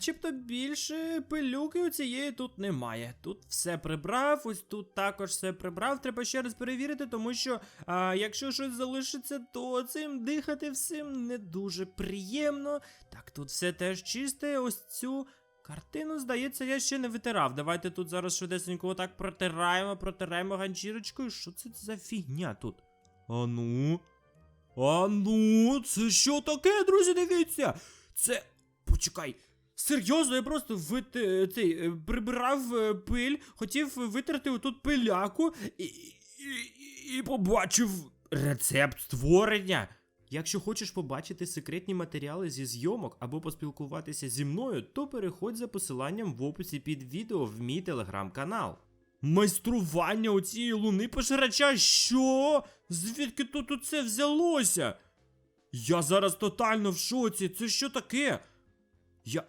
начебто більше пилюки у цієї тут немає. Тут все прибрав, ось тут також все прибрав. Треба ще раз перевірити, тому що а, якщо щось залишиться, то цим дихати всім не дуже приємно. Так, тут все теж чисте. Ось цю картину, здається, я ще не витирав. Давайте тут зараз швидесенько отак протираємо, протираємо ганчірочкою. Що це за фігня тут? А ну. А ну, це що таке, друзі? Дивіться! Це. Почекай. Серйозно, я просто вит... е, цей, е, прибирав е, пиль, хотів витерти отут пиляку і, і, і побачив рецепт створення. Якщо хочеш побачити секретні матеріали зі зйомок або поспілкуватися зі мною, то переходь за посиланням в описі під відео в мій телеграм-канал. Майстрування у цієї луни пожирача, що? Звідки тут оце взялося? Я зараз тотально в шоці. Це що таке? Я.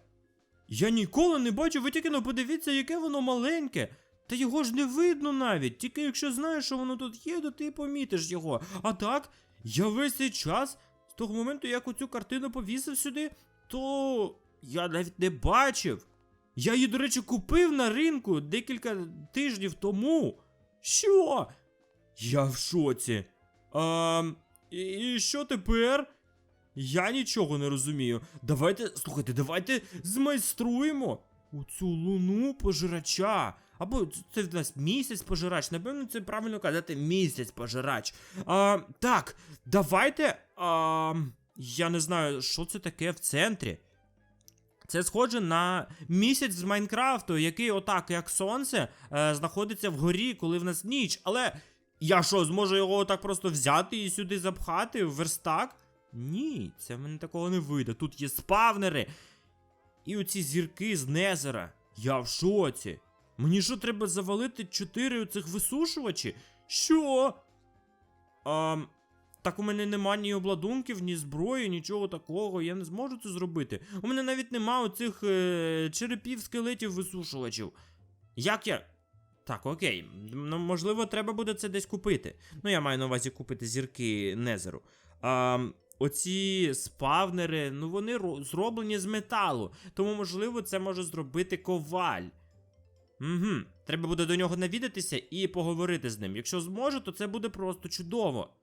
Я ніколи не бачив, ви тільки ну подивіться, яке воно маленьке. Та його ж не видно навіть. Тільки якщо знаєш, що воно тут є, то ти помітиш його. А так, я весь цей час, з того моменту, як оцю картину повісив сюди, то я навіть не бачив. Я її, до речі, купив на ринку декілька тижнів тому. Що? Я в шоці. А, і, і що тепер? Я нічого не розумію. Давайте, слухайте, давайте змайструємо оцю луну пожирача. Або це в нас місяць пожирач. Напевно, це правильно казати місяць пожирач. А, так, давайте. А, я не знаю, що це таке в центрі. Це схоже на місяць з Майнкрафту, який отак, як сонце, е, знаходиться вгорі, коли в нас ніч. Але я що, зможу його отак просто взяти і сюди запхати в верстак? Ні, це в мене такого не вийде. Тут є спавнери. І оці зірки з Незера. Я в шоці. Мені що треба завалити чотири оцих висушувачі? Що? А, так у мене нема ні обладунків, ні зброї, нічого такого. Я не зможу це зробити. У мене навіть нема оцих е, черепів скелетів висушувачів. Як я. Так, окей. Ну, можливо, треба буде це десь купити. Ну, я маю на увазі купити зірки Незеру. А, оці спавнери, ну вони зроблені з металу. Тому, можливо, це може зробити коваль. Угу. Треба буде до нього навідатися і поговорити з ним. Якщо зможу, то це буде просто чудово.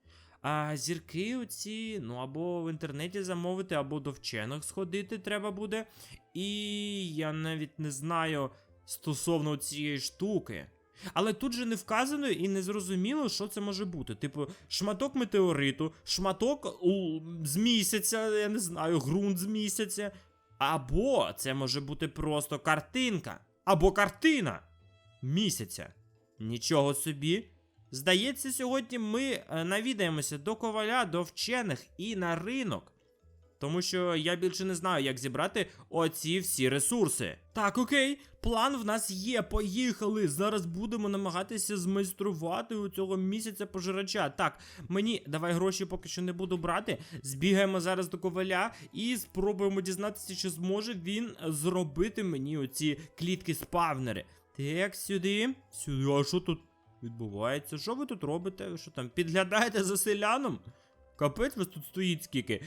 А зірки оці, ну або в інтернеті замовити, або до вчених сходити треба буде. І я навіть не знаю стосовно цієї штуки. Але тут же не вказано і не зрозуміло, що це може бути. Типу, шматок метеориту, шматок у, з місяця, я не знаю, ґрунт з місяця. Або це може бути просто картинка. Або картина місяця. Нічого собі. Здається, сьогодні ми е, навідаємося до коваля, до вчених і на ринок. Тому що я більше не знаю, як зібрати оці всі ресурси. Так, окей, план в нас є. Поїхали. Зараз будемо намагатися змайструвати у цього місяця пожирача. Так, мені давай гроші поки що не буду брати. Збігаємо зараз до коваля і спробуємо дізнатися, чи зможе він зробити мені оці клітки спавнери. Так, сюди. Сюди, а що тут відбувається? Що ви тут робите? Що там, підглядаєте за селяном? Капець вас тут стоїть скільки.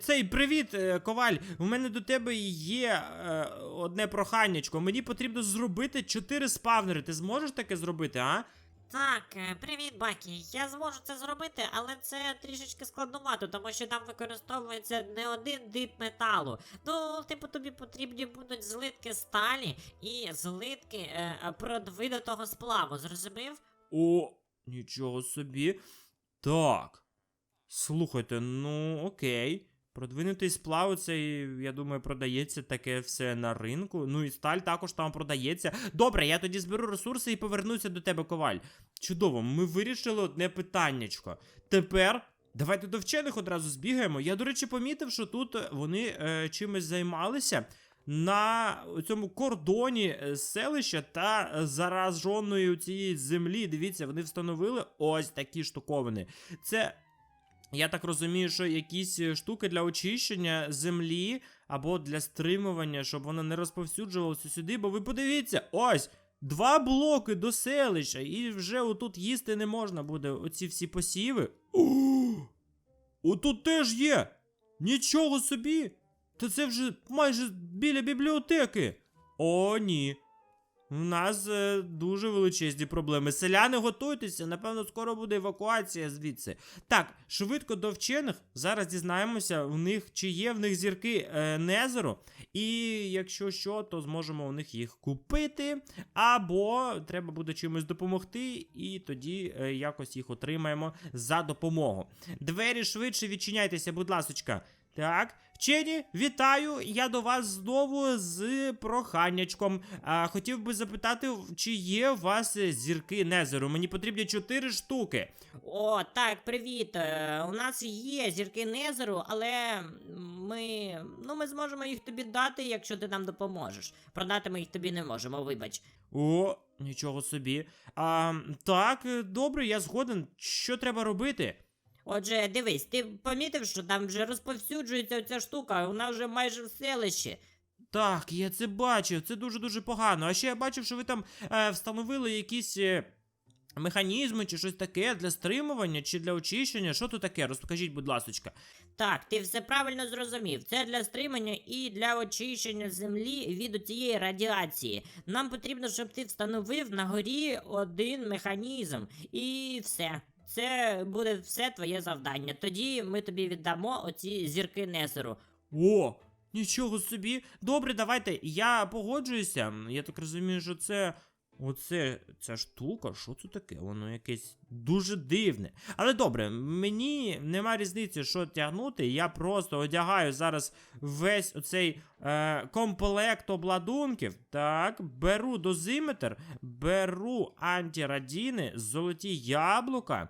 Цей привіт, е, коваль. У мене до тебе є е, одне проханнячко. Мені потрібно зробити чотири спавнери. Ти зможеш таке зробити, а? Так, е, привіт, Бакі. Я зможу це зробити, але це трішечки складновато, тому що там використовується не один тип металу. Ну, типу, тобі потрібні будуть злитки сталі і злитки е, продвинутого сплаву, зрозумів? О, нічого собі. Так. Слухайте, ну окей. Продвинутий сплав, це, я думаю, продається таке все на ринку. Ну і сталь також там продається. Добре, я тоді зберу ресурси і повернуся до тебе, коваль. Чудово, ми вирішили одне питаннячко. Тепер. Давайте до вчених одразу збігаємо. Я, до речі, помітив, що тут е, вони е, чимось займалися на цьому кордоні е, селища та зараженої цієї землі. Дивіться, вони встановили ось такі штуковини. Це я так розумію, що якісь е, штуки для очищення землі або для стримування, щоб воно не розповсюджувалося сюди, бо ви подивіться, ось. Два блоки до селища, і вже отут їсти не можна буде оці всі посіви. Отут теж є. Нічого собі. Та це вже майже біля бібліотеки. О, ні. У нас е, дуже величезні проблеми. Селяни готуйтеся, напевно, скоро буде евакуація звідси. Так, швидко до вчених. Зараз дізнаємося, в них чи є в них зірки е, Незеру. І якщо що, то зможемо у них їх купити. Або треба буде чимось допомогти, і тоді е, якось їх отримаємо за допомогу. Двері швидше відчиняйтеся, будь ласочка. Так, вчені, вітаю! Я до вас знову з проханнячком. А, хотів би запитати, чи є у вас зірки Незеру? Мені потрібні чотири штуки. О, так, привіт. Е, У нас є зірки Незеру, але ми. Ну, ми зможемо їх тобі дати, якщо ти нам допоможеш. Продати ми їх тобі не можемо, вибач. О, нічого собі. А, так, добре, я згоден. Що треба робити? Отже, дивись, ти помітив, що там вже розповсюджується ця штука, вона вже майже в селищі. Так, я це бачив, це дуже-дуже погано. А ще я бачив, що ви там е, встановили якісь е, механізми чи щось таке для стримування чи для очищення. Що тут таке? Розкажіть, будь ласочка. Так, ти все правильно зрозумів. Це для стримання і для очищення землі від цієї радіації. Нам потрібно, щоб ти встановив на горі один механізм. І все. Це буде все твоє завдання. Тоді ми тобі віддамо оці зірки Несеру. О, нічого собі. Добре, давайте. Я погоджуюся. Я так розумію, що це. Оце ця штука, що це таке? Воно якесь дуже дивне. Але добре, мені нема різниці, що тягнути. Я просто одягаю зараз весь оцей е, комплект обладунків. Так, беру дозиметр, беру антирадіни, золоті яблука.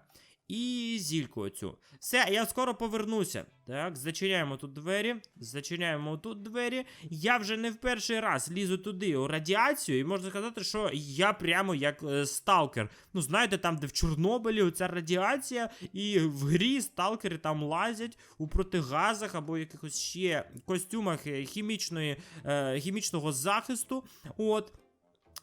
І зільку оцю. Все, я скоро повернуся. Так, зачиняємо тут двері, зачиняємо тут двері. Я вже не в перший раз лізу туди у радіацію, і можна сказати, що я прямо як е, сталкер. Ну, знаєте, там, де в Чорнобилі оця радіація, і в грі сталкери там лазять у протигазах або якихось ще костюмах е, хімічної, е, хімічного захисту. От.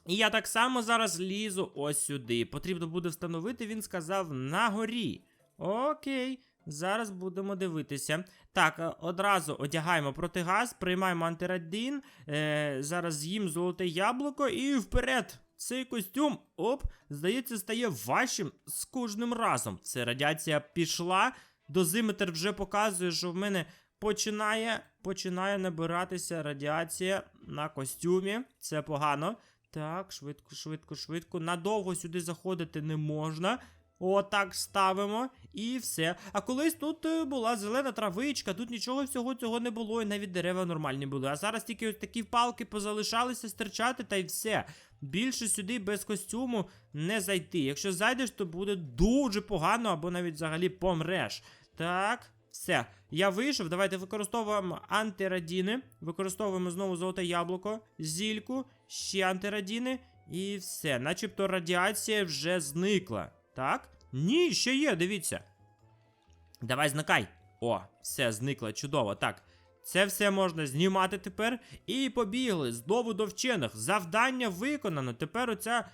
І я так само зараз лізу ось сюди. Потрібно буде встановити, він сказав, на горі. Окей, зараз будемо дивитися. Так, е, одразу одягаємо протигаз, приймаємо антирадін. Е, зараз з'їм золоте яблуко і вперед. Цей костюм, оп, здається, стає важчим з кожним разом. Це радіація пішла. Дозиметр вже показує, що в мене починає, починає набиратися радіація на костюмі. Це погано. Так, швидко, швидко, швидко. Надовго сюди заходити не можна. Отак ставимо і все. А колись тут е, була зелена травичка, тут нічого всього цього не було, і навіть дерева нормальні були. А зараз тільки ось такі палки позалишалися стирчати, та й все. Більше сюди без костюму не зайти. Якщо зайдеш, то буде дуже погано, або навіть взагалі помреш. Так, все. Я вийшов. Давайте використовуємо антирадіни. Використовуємо знову золоте яблуко, зільку, ще антирадіни. І все. Начебто радіація вже зникла. Так? Ні, ще є, дивіться. Давай зникай. О, все, зникло, чудово. Так. Це все можна знімати тепер. І побігли знову до вчених. Завдання виконано. Тепер оця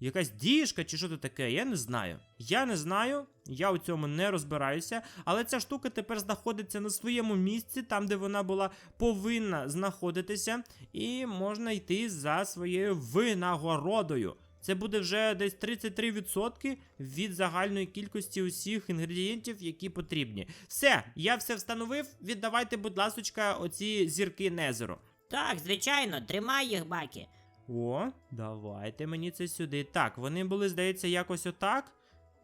якась діжка чи що це таке, я не знаю. Я не знаю, я у цьому не розбираюся, але ця штука тепер знаходиться на своєму місці, там, де вона була повинна знаходитися, і можна йти за своєю винагородою. Це буде вже десь 33% від загальної кількості усіх інгредієнтів, які потрібні. Все, я все встановив. Віддавайте, будь ласочка, оці зірки Незеру. Так, звичайно, тримай їх, баки. О, давайте мені це сюди. Так, вони були, здається, якось отак.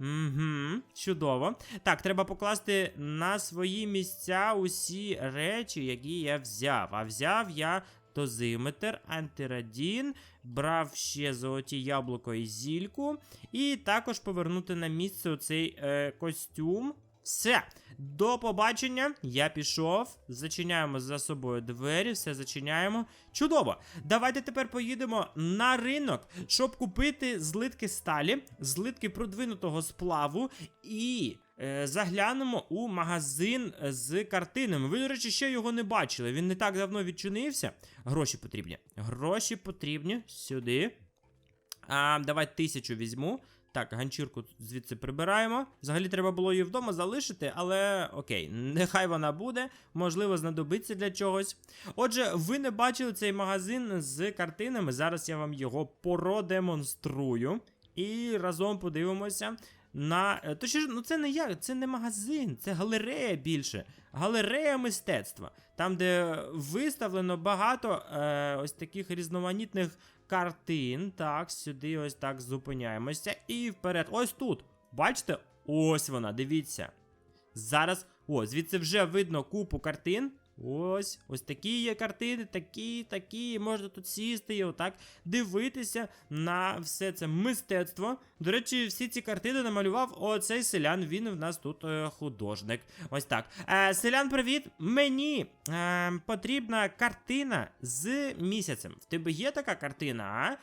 Угу, чудово. Так, треба покласти на свої місця усі речі, які я взяв. А взяв я дозиметр, антирадін, брав ще золоті яблуко і зільку, і також повернути на місце оцей е, костюм. Все, до побачення. Я пішов. Зачиняємо за собою двері, все зачиняємо. Чудово! Давайте тепер поїдемо на ринок, щоб купити злитки сталі, злитки продвинутого сплаву і. е, Заглянемо у магазин е, з картинами. Ви, до речі, ще його не бачили. Він не так давно відчинився. Гроші потрібні. Гроші потрібні сюди. А, давай тисячу візьму. Так, ганчірку звідси прибираємо. Взагалі треба було її вдома залишити, але окей, нехай вона буде, можливо, знадобиться для чогось. Отже, ви не бачили цей магазин з картинами. Зараз я вам його продемонструю. І разом подивимося на. е, Точніше, ну це не як, це не магазин, це галерея більше. Галерея мистецтва. Там, де виставлено багато е, ось таких різноманітних картин. Так, сюди ось так зупиняємося. І вперед. Ось тут. Бачите? Ось вона, дивіться. Зараз. О, звідси вже видно купу картин. Ось, ось такі є картини, такі, такі. Можна тут сісти і отак дивитися на все це мистецтво. До речі, всі ці картини намалював оцей селян. Він в нас тут е, художник. Ось так. Е, селян, привіт! Мені е, потрібна картина з місяцем. В тебе є така картина, а?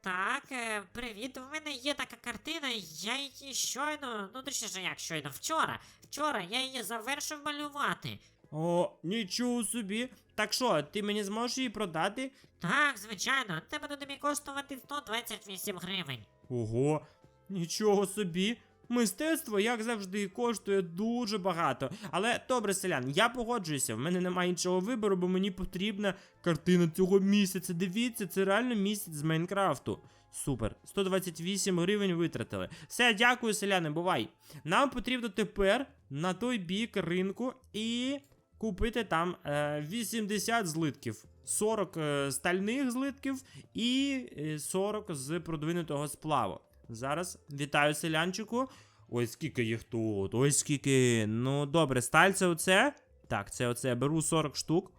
Так, е, привіт, у мене є така картина, я її щойно, ну точніше як щойно, вчора. Вчора я її завершив малювати. О, нічого собі. Так що, ти мені зможеш її продати? Так, звичайно, тебе буде тобі коштувати 128 гривень. Ого, нічого собі. Мистецтво, як завжди, коштує дуже багато. Але добре, селян, я погоджуюся. В мене немає іншого вибору, бо мені потрібна картина цього місяця. Дивіться, це реально місяць з Майнкрафту. Супер, 128 гривень витратили. Все, дякую, селяни, бувай. Нам потрібно тепер на той бік ринку і купити там е, 80 злитків. 40 е, стальних злитків і е, 40 з продвинутого сплаву. Зараз вітаю селянчику. Ой, скільки їх тут, ой, скільки. Ну, добре, сталь це оце. Так, це оце. Беру 40 штук.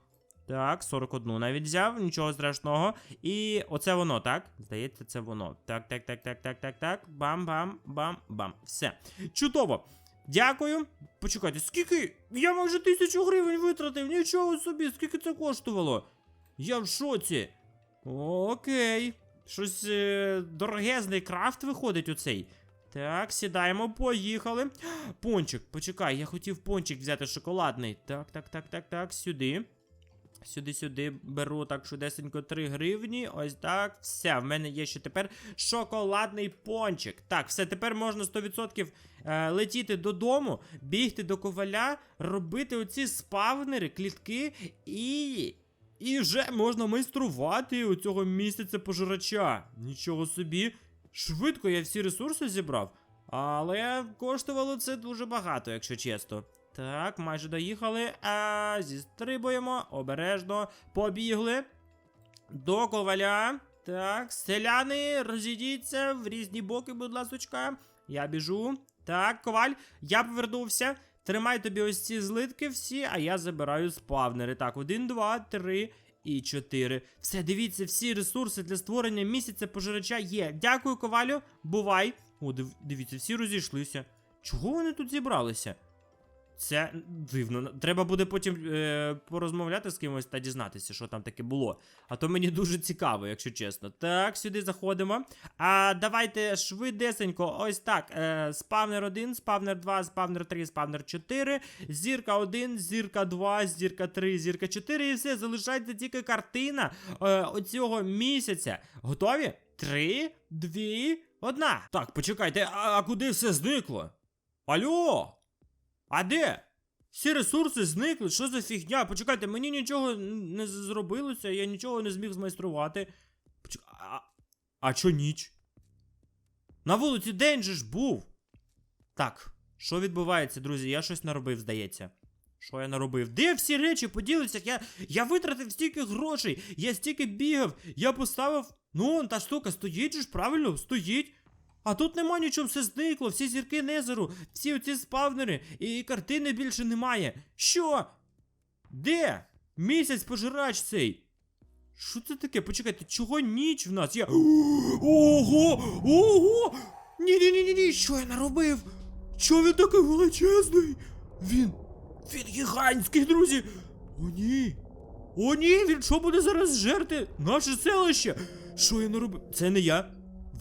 Так, 41 навіть взяв, нічого страшного. І оце воно, так? Здається, це воно. Так, так, так, так, так, так, так. Бам-бам-бам-бам. Все. Чудово. Дякую. Почекайте, скільки? Я майже тисячу гривень витратив. Нічого собі, скільки це коштувало? Я в шоці. Окей. Щось е, дорогезний крафт виходить у цей. Так, сідаємо, поїхали. Пончик, почекай, я хотів пончик взяти шоколадний. Так, так, так, так, так, сюди. Сюди, сюди беру так швидесенько 3 гривні. Ось так. Все, в мене є ще тепер шоколадний пончик. Так, все, тепер можна 100% е, летіти додому, бігти до коваля, робити оці спавнери, клітки і. І вже можна майструвати у цього місяця пожирача. Нічого собі. Швидко я всі ресурси зібрав. Але коштувало це дуже багато, якщо чесно. Так, майже доїхали. А, зістрибуємо, обережно, побігли. До коваля. Так, селяни, розійдіться в різні боки, будь ласочка. Я біжу. Так, коваль, я повернувся. Тримай тобі ось ці злитки всі, а я забираю спавнери. Так, один, два, три і чотири. Все, дивіться, всі ресурси для створення місяця пожирача є. Дякую, ковалю. Бувай. О, див- дивіться, всі розійшлися. Чого вони тут зібралися? Це дивно. Треба буде потім е, порозмовляти з кимось та дізнатися, що там таке було. А то мені дуже цікаво, якщо чесно. Так, сюди заходимо. А давайте швидесенько, ось так. Е, спавнер 1, спавнер 2, спавнер 3, спавнер 4, зірка 1, зірка 2, зірка 3, зірка 4 і все, залишається тільки картина е, оцього місяця. Готові? Три, дві, одна. Так, почекайте, а, а куди все зникло? Алло? А де? Всі ресурси зникли, що за фігня? Почекайте, мені нічого не зробилося, я нічого не зміг змайструвати. Почек... А, а чо ніч? На вулиці день же ж був. Так, що відбувається, друзі? Я щось наробив, здається. Що я наробив? Де всі речі поділися? Я, я витратив стільки грошей, я стільки бігав, я поставив. Ну, та штука стоїть ж, правильно, стоїть. А тут нема нічого, все зникло, всі зірки Незеру, всі оці спавнери, і картини більше немає. Що? Де? Місяць пожирач цей. Що це таке? Почекайте, чого ніч в нас? Я. Ого! Ого! Ні, ні, що я наробив? Що він такий величезний? Він. Він гігантський, друзі! О, ні! О, ні, він що буде зараз жерти? Наше селище! Що я наробив? Це не я.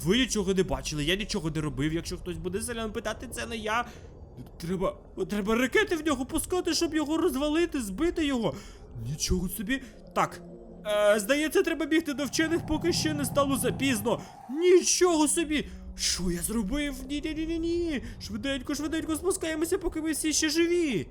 Ви нічого не бачили, я нічого не робив. Якщо хтось буде селян питати, це не я. Треба. Треба ракети в нього пускати, щоб його розвалити, збити його. Нічого собі. Так. Е, здається, треба бігти до вчених, поки ще не стало запізно. Нічого собі! Що я зробив? Ні, ні, ні, ні, ні. Швиденько, швиденько спускаємося, поки ми всі ще живі.